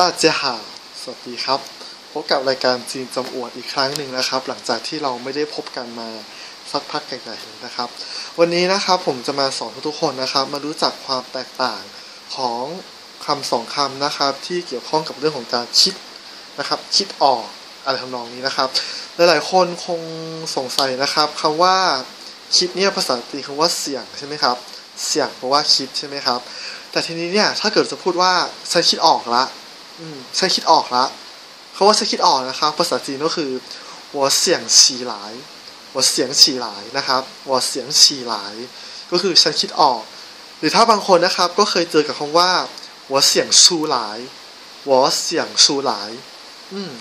ต้าเจียหาสวัสดีครับ พบกับรายการจีนจำอวดอีกครั้งหนึ่งนะครับ หลังจากที่เราไม่ได้พบกันมาสักพักใหญ่ๆนะครับ วันนี้นะครับผมจะมาสอนทุกๆคนนะครับ มารู้จักความแตกต่างของคำสองคำนะครับ ที่เกี่ยวข้องกับเรื่องของการคิดนะครับ คิดออกอะไรทำนองนี้นะครับ หลายๆคนคงสงสัยนะครับคำว่าคิดเนี่ยภาษาอังกฤษคำว่าเสียงใช่ไหมครับ เสียงแปลว่าคิดใช่ไหมครับ แต่ทีนี้เนี่ยถ้าเกิดจะพูดว่าฉันคิดออกละ ฉันคิดออกละคำว่าฉันคิดออกนะครับ ภาษาจีนก็คือ我想起来我想起来นะครับ我想起来ก็คือฉันคิดออก หรือถ้าบางคนนะครับก็เคยเจอกับคำว่า我想出来我想出来อืม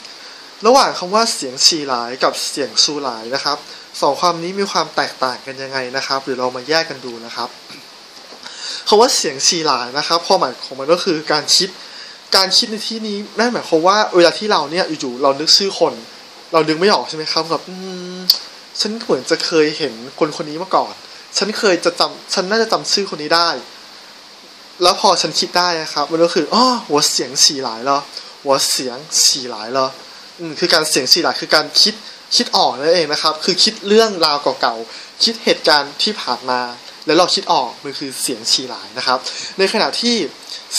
ระหว่างคำว่าเสียงฉีหลายกับเสียงชูหลายนะครับสองความนี้มีความแตกต่างกันยังไงนะครับหรือเรามาแยกกันดูนะครับคำว่าเสียงฉีหลายนะครับความหมายของมันก็คือการคิด การคิดในที่นี้นั่นหมายความว่าเวลาที่เราเนี่ยอยู่ๆเรานึกชื่อคน เราดึงไม่ออกใช่ไหมครับแบบฉันเหมือนจะเคยเห็นคนคนนี้มาก่อน ฉันเคยจะจำฉันน่าจะจำชื่อคนนี้ได้ แล้วพอฉันคิดได้นะครับ มันก็คืออ๋อหัวเสียงสี่หลายเหรอหัวเสียงสี่หลายเหรออืมคือการเสียงสี่หลายคือการคิดคิดออกนั่นเองนะครับ คือคิดเรื่องราวเก่าๆ คิดเหตุการณ์ที่ผ่านมา แล้วเราคิดออก มันคือเสียงฉี่หลายนะครับ ในขณะที่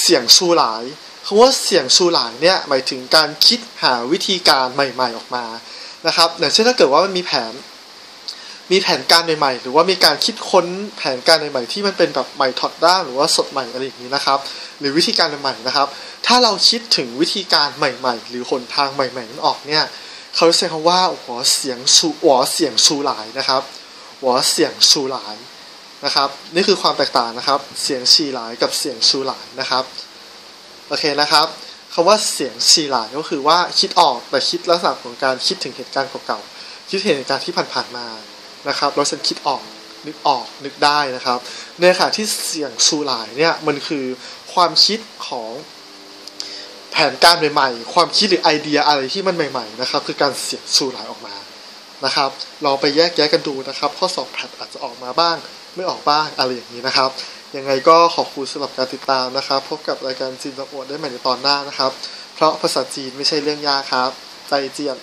เสียงชูหลาย คำว่าเสียงชูหลายเนี่ยหมายถึงการคิดหาวิธีการใหม่ ๆออกมานะครับอย่างเช่นถ้าเกิดว่ามันมีแผน มีแผนการใหม่ๆ หรือว่ามีการคิดค้นแผนการใหม่ๆที่มันเป็นแบบใหม่ถอดด้านหรือว่าสดใหม่อะไรอย่างนี้นะครับ หรือวิธีการใหม่ๆนะครับ ถ้าเราคิดถึงวิธีการใหม่ ๆ หรือหนทางใหม่ๆนั้นออกเนี่ยเขาใช้คำว่าหัวเสียงชูหัวเสียงชูหลายนะครับหัวเสียงชูหลายนะครับ นี่คือความแตกต่างนะครับ เสียงชีหลายกับเสียงชูหลายนะครับ โอเคนะครับคำว่าเสียงชีหลายก็คือว่าคิดออกแต่คิดลักษณะของการคิดถึงเหตุการณ์เก่าๆคิดเหตุการณ์ที่ผ่านๆมานะครับแล้วฉันคิดออกนึกออกนึกได้นะครับในขณะที่เสียงชูหลายเนี่ยมันคือความคิดของแผนการใหม่ๆ ความคิดหรือไอเดียอะไรที่มันใหม่ๆนะครับคือการเสียงชูหลายออกมานะครับลองไปแยกแยะกันดูนะครับ ข้อสอบแพทอาจจะออกมาบ้าง ไม่ออกบ้างอะไรอย่างนี้นะครับ ยังไงก็ขอบคุณสำหรับการติดตามนะครับ พบกับรายการจีนตะอวดได้ใหม่ในตอนหน้านะครับ เพราะภาษาจีนไม่ใช่เรื่องยากครับ ใจเจียน